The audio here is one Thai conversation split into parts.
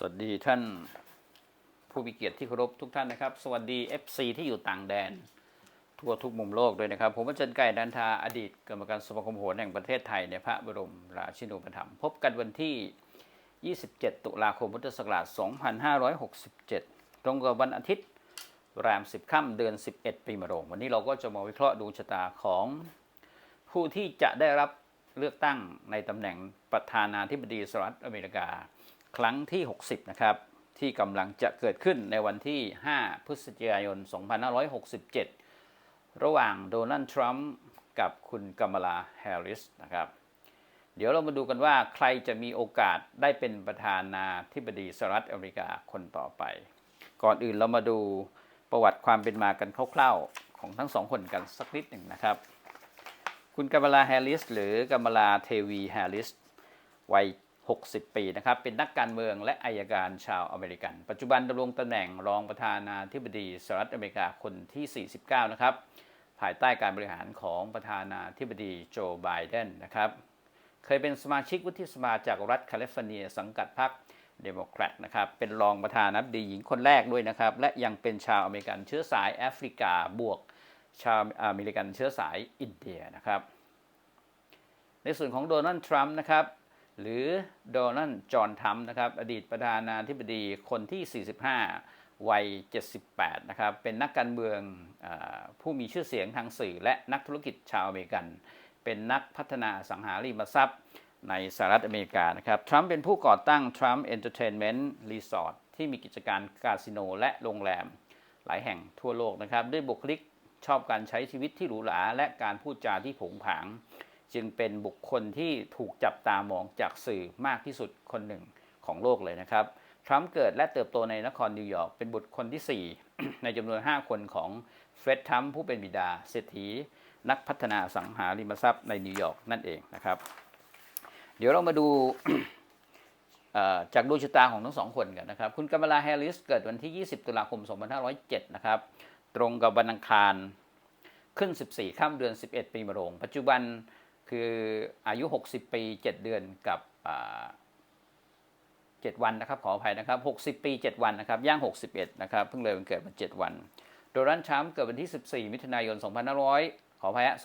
สวัสดีท่านผู้มีเกียรติที่เคารพทุกท่านนะครับ สวัสดี FC ที่อยู่ต่างแดน ทั่วทุกมุมโลกด้วยนะครับ ผมอาจารย์ไก่ดันทาอดีตกรรมการสมาคมโหรแห่งประเทศไทยในพระบรมราชินูปถัมภ์พบกันวันที่ 27 ตุลาคมพุทธศักราช 2567 ตรงกับวันอาทิตย์แรม 10 ค่ำเดือน 11 ปีมะโรง วันนี้เราก็จะมาวิเคราะห์ดวงชะตาของผู้ที่จะได้รับเลือกตั้งในตำแหน่งประธานาธิบดีสหรัฐอเมริกา ครั้งที่ 60 นะครับ ที่กำลังจะเกิดขึ้นในวันที่ 5 พฤศจิกายน 2567 ระหว่างโดนัลด์ทรัมป์กับคุณกัมลาแฮร์ริสนะครับ เดี๋ยวเรามาดูกันว่าใครจะมีโอกาสได้เป็นประธานาธิบดีสหรัฐอเมริกาคนต่อไป ก่อนอื่นเรามาดูประวัติความเป็นมากันคร่าวๆของทั้งสองคนกันสักนิดหนึ่งนะครับ คุณกัมลาแฮร์ริส หรือกัมลาเทวีแฮร์ริส วัย 60 ปีนะครับ เป็นนักการเมืองและอายการชาวอเมริกัน ปัจจุบันดำรงตำแหน่งรองประธานาธิบดีสหรัฐอเมริกาคนที่ 49 นะครับ ภายใต้การบริหารของประธานาธิบดีโจ ไบเดนนะครับ เคยเป็นสมาชิกวุฒิสภาจากรัฐแคลิฟอร์เนีย สังกัดพรรคเดโมแครตนะครับ เป็นรองประธานาธิบดีหญิงคนแรกด้วยนะครับ และยังเป็นชาวอเมริกันเชื้อสายแอฟริกาบวก ชาวอเมริกันเชื้อสายอินเดียนะครับ ในส่วนของโดนัลด์ทรัมป์นะครับ หรือโดนัลด์จอห์นทรัมป์นะครับอดีตประธานาธิบดีคนที่ 45 วัย 78 นะครับ เป็นนักการเมืองอผู้มีชื่อเสียงทางสื่อ และนักธุรกิจชาวอเมริกัน เป็นนักพัฒนาสังหาริมทรัพย์ในสหรัฐอเมริกานะครับทรัมป์เป็นผู้ก่อตั้ง Trump Entertainment Resort ที่มีกิจการคาสิโนและโรงแรมหลายแห่งทั่วโลกนะครับ ด้วยบุคลิกชอบการใช้ชีวิตที่หรูหราและการพูดจาที่ผงผาง จึงเป็นบุคคลที่ถูกจับตามองจากสื่อมากที่สุดคนหนึ่งของโลกเลยนะครับ ทรัมป์เกิดและเติบโตในนครนิวยอร์กเป็นบุตรคนที่ 4 ในจำนวน 5 คนของเฟร็ดทรัมป์ผู้เป็นบิดาเศรษฐีนักพัฒนาสังหาริมทรัพย์ในนิวยอร์กนั่นเองนะครับ เดี๋ยวเรามาดูจากดวงชะตาของทั้งสองคนกันนะครับ คุณกัมลาแฮริสเกิดวันที่ 20 ตุลาคม 2507 นะครับ ตรงกับวันอังคารขึ้น 14ค่ำเดือน 11 ปีมะโรง ปัจจุบัน คืออายุ 60 ปี 7 เดือนกับอ่า7วันนะครับขออภัยนะครับ 60 ปี 7 วันนะครับย่าง 61 นะครับเพิ่งเลยวันเกิดมา 7 วัน โดนัลด์ทรัมป์เกิดวันที่ 14 มิถุนายน 2500 ขออภัยฮะ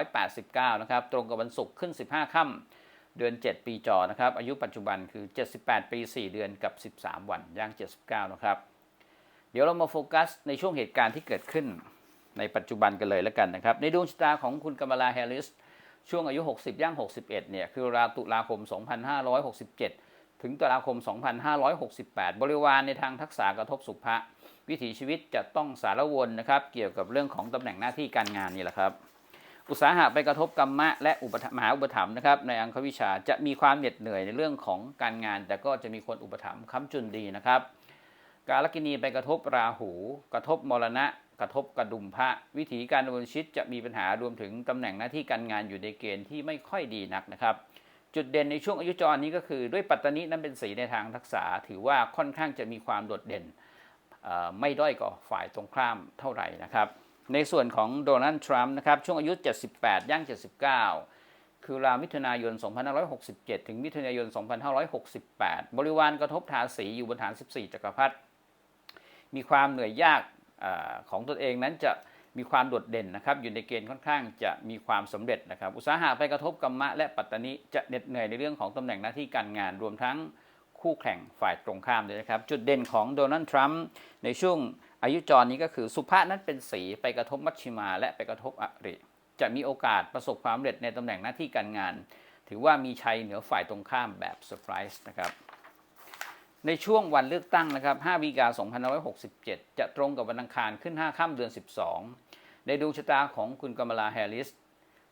2489 นะครับตรงกับวันศุกร์ขึ้น 15 ค่ำเดือน 7 ปีจอนะครับอายุปัจจุบันคือ 78 ปี 4 เดือนกับ 13 วันย่าง 79 นะครับ เดี๋ยวเรามาโฟกัสในช่วงเหตุการณ์ที่เกิดขึ้นในปัจจุบันกันเลยแล้วกันนะครับ ในดวงชะตาของคุณกัมลาแฮริส ช่วงอายุ 60 ย่าง 61 เนี่ย คือราวตุลาคม 2567 ถึงตุลาคม 2568 บริวารในทางทักษะกระทบสุภะวิถีชีวิตจะต้องสารวนนะครับ เกี่ยวกับเรื่องของตำแหน่งหน้าที่การงานนี่แหละครับ อุตสาหะไปกระทบกรรมะและอุปถมภ์มหาอุปถัมภ์นะครับ ในอังควิชาจะมีความเหน็ดเหนื่อยในเรื่องของการงาน แต่ก็จะมีคนอุปถัมภ์ค้ำจุนดีนะครับ กาลกินีไปกระทบราหู กระทบมรณะ กระทบกระดุมพระ วิถีการดำเนินชีวิตจะมีปัญหารวมถึงตำแหน่งหน้าที่การงานอยู่ในเกณฑ์ที่ไม่ค่อยดีนักนะครับ จุดเด่นในช่วงอายุจรนี้ก็คือด้วยปัตตานินั้นเป็นสีในทางทักษะถือว่าค่อนข้างจะมีความโดดเด่นไม่ด้อยกว่าฝ่ายตรงข้ามเท่าไหร่นะครับ ในส่วนของโดนัลด์ทรัมป์นะครับช่วงอายุ 78 ย่าง 79 คือราวมิถุนายน 2567 ถึงมิถุนายน 2568 บริวารกระทบทาสีอยู่บนฐาน 14 จักรพรรดิมีความเหนื่อยยาก ของตนเองนั้นจะมีความโดดเด่นนะครับอยู่ในเกณฑ์ค่อนข้างจะมีความสำเร็จนะครับ อุตสาหะไปกระทบกรรมะและปัตตานิจะเหน็ดเหนื่อยในเรื่องของตำแหน่งหน้าที่การงานรวมทั้งคู่แข่งฝ่ายตรงข้ามด้วยนะครับ จุดเด่นของโดนัลด์ทรัมป์ในช่วงอายุจรนี้ก็คือสุภาษนั้นเป็นสีไปกระทบมัชชิมา และไปกระทบอริ จะมีโอกาสประสบความสำเร็จในตำแหน่งหน้าที่การงาน ถือว่ามีชัยเหนือฝ่ายตรงข้ามแบบเซอร์ไพรส์นะครับ ในช่วงวันเลือกตั้งนะครับ 5 วิกา2567 จะตรงกับวันอังคารขึ้น 5 ค่ำเดือน 12 ในดวงชะตาของคุณกัมลาแฮร์ริส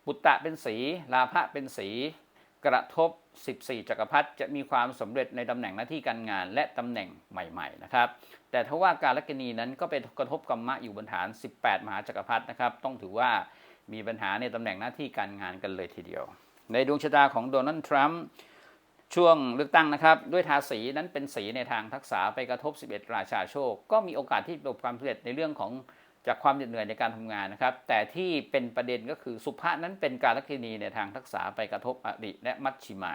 ปุตตะเป็นสี ลาภะเป็นสี กระทบ 14 จักรพรรดิจะมีความสำเร็จในตำแหน่งหน้าที่การงาน และตำแหน่งใหม่ ๆ นะครับ แต่ทว่าการลกินีนั้นก็เป็นกระทบกรรมะอยู่บนฐาน 18 มหาจักรพรรดินะครับ ต้องถือว่ามีปัญหาในตำแหน่งหน้าที่การงานกันเลยทีเดียว ในดวงชะตาของโดนัลด์ทรัมป์ ช่วงเลือกตั้งนะครับ ด้วยทาสีนั้นเป็นสีในทางทักษะไปกระทบ 11 ราชาโชค ก็มีโอกาสที่ประสบความสำเร็จในเรื่องของจากความเหน็ดเหนื่อยในการทำงานนะครับ แต่ที่เป็นประเด็นก็คือสุภาษนั้นเป็นการลักษณีในทางทักษะไปกระทบอริและมัชชิมา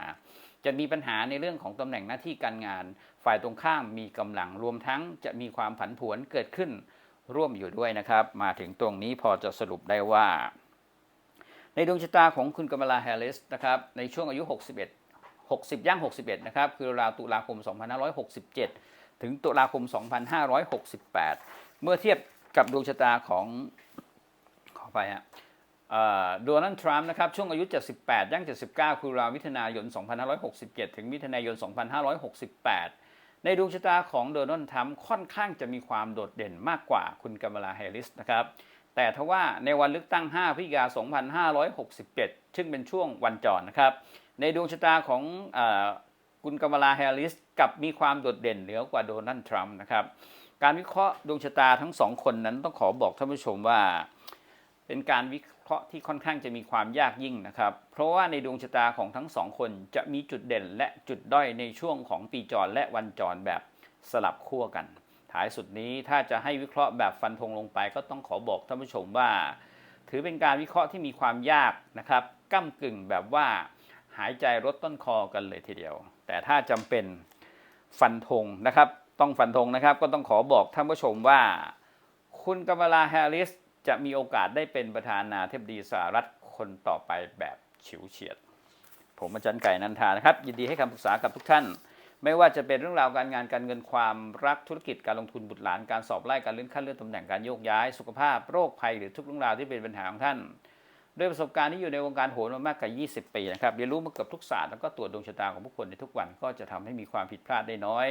จะมีปัญหาในเรื่องของตำแหน่งหน้าที่การงาน ฝ่ายตรงข้ามมีกำลังรวมทั้งจะมีความผันผวนเกิดขึ้นร่วมอยู่ด้วยนะครับ มาถึงตรงนี้พอจะสรุปได้ว่า ในดวงชะตาของคุณกมลาแฮร์ริสนะครับในช่วงอายุ 61 60 ย่าง 61 นะครับ คือราวตุลาคม 2567 ถึงตุลาคม 2568 เมื่อเทียบกับดวงชะตาของขอไปฮะโดนัลด์ทรัมป์นะครับช่วงอายุ 78 ย่าง 79 คือราวมิถุนายน 2567 ถึงมิถุนายน 2568 ในดวงชะตาของโดนัลด์ทรัมป์ค่อนข้างจะมีความโดดเด่นมากกว่าคุณกัมลาแฮร์ริสนะครับแต่ทว่าในวันเลือกตั้ง 5 พฤศจิกายน 2567 ซึ่งเป็นช่วงวันจรนะครับ ในดวงชะตาของอคุณกัมลาแฮริสกับมีความโดดเด่นเหนือกว่าโดนัลด์ทรัมป์นะครับ การวิเคราะห์ดวงชะตาทั้งสองคนนั้นต้องขอบอกท่านผู้ชมว่า เป็นการวิเคราะห์ที่ค่อนข้างจะมีความยากยิ่งนะครับ เพราะว่าในดวงชะตาของทั้งสองคนจะมีจุดเด่นและจุดด้อยในช่วงของปีจรและวันจรแบบสลับขั้วกัน ท้ายสุดนี้ถ้าจะให้วิเคราะห์แบบฟันธงลงไป ก็ต้องขอบอกท่านผู้ชมว่า ถือเป็นการวิเคราะห์ที่มีความยากนะครับก้ากึ่งแบบว่า หายใจรดต้นคอกันเลยทีเดียว แต่ถ้าจำเป็นฟันธงนะครับ ต้องฟันธงนะครับก็ต้องขอบอกท่านผู้ชมว่า คุณกมลาแฮร์ริสจะมีโอกาสได้เป็นประธานาธิบดีสหรัฐคนต่อไปแบบฉิวเฉียด ผมอาจารย์ไก่นันทานะครับ ยินดีให้คำปรึกษากับทุกท่าน ไม่ว่าจะเป็นเรื่องราวการงานการเงินความรักธุรกิจการลงทุนบุตรหลานการสอบไล่การเลื่อนขั้นเลื่อนตำแหน่งการโยกย้าย สุขภาพโรคภัยหรือทุกเรื่องราวที่เป็นปัญหาของท่าน ด้วยประสบการณ์ที่อยู่ในวงการโหรมามากกว่า 20 ปีนะครับเรียนรู้มาเกือบทุกศาสตร์แล้วก็ตรวจดวงชะตาของผู้คนในทุกวันก็จะทำให้มีความผิดพลาดได้น้อย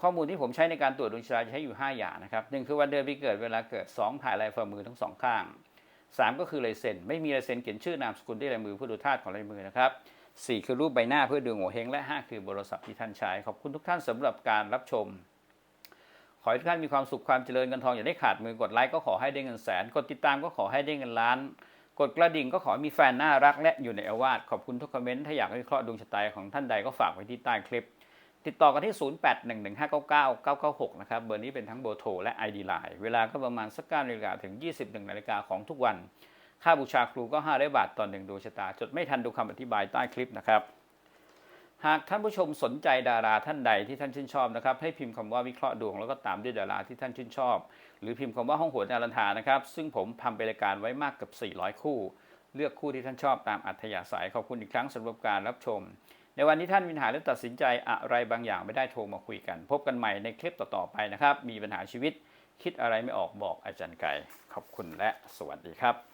ข้อมูลที่ผมใช้ในการตรวจดวงชะตาจะใช้อยู่ 5 อย่างนะครับหนึ่งคือวันเดือนปีเกิดเวลาเกิด 2 ถ่ายลายฝ่ามือทั้งสองข้าง 3 ก็คือลายเซ็นไม่มีลายเซ็นเขียนชื่อนามสกุลด้วยลายมือเพื่อดูธาตุของลายมือนะครับ4คือรูปใบหน้าเพื่อดูโงเ่เฮงและ 5 คือโทรศัพท์ที่ท่านใช้ขอบคุณทุกท่านสำหรับการรับชมขอให้ทุกท่านมีความสุขความเจริญเงินทองอย่าได้ขาดมือกดไลค์ก็ขอให้ได้เงินแสนกดติดตามก็ขอให้ได้เงินล้าน กดกระดิ่งก็ขอมีแฟนน่ารักและอยู่ในอาวาสขอบคุณทุกคอมเมนต์ถ้าอยากให้วิเคราะห์ดวงชะตาของท่านใดก็ฝากไว้ที่ใต้คลิป ติดต่อกันที่ 0811599996 นะครับ เบอร์นี้เป็นทั้งเบอร์โทรและ ID Line เวลาก็ประมาณสัก9นาฬิกาถึง 21นาฬิกาของทุกวัน ค่าบูชาครูก็5ได้บาทต่อหนึ่งดวงชะตา จดไม่ทันดูคำอธิบายใต้คลิปนะครับ หากท่านผู้ชมสนใจดาราท่านใดที่ท่านชื่นชอบนะครับ ให้พิมพ์คำว่าวิเคราะห์ดวงแล้วก็ตามด้วยดาราที่ท่านชื่นชอบ หรือพิมพ์คำว่าห้องโหนอารันทานะครับ ซึ่งผมทำเป็นรายการไว้มากเกับ 400 คู่ เลือกคู่ที่ท่านชอบตามอัธยาศัยขอบคุณอีกครั้งสำหรับการรับชม ในวันที่ท่านมีปัญหาและตัดสินใจอะไรบางอย่างไม่ได้โทรมาคุยกัน พบกันใหม่ในคลิปต่อๆไปนะครับ มีปัญหาชีวิตคิดอะไรไม่ออกบอกอาจารย์ไก่ขอบคุณและสวัสดีครับ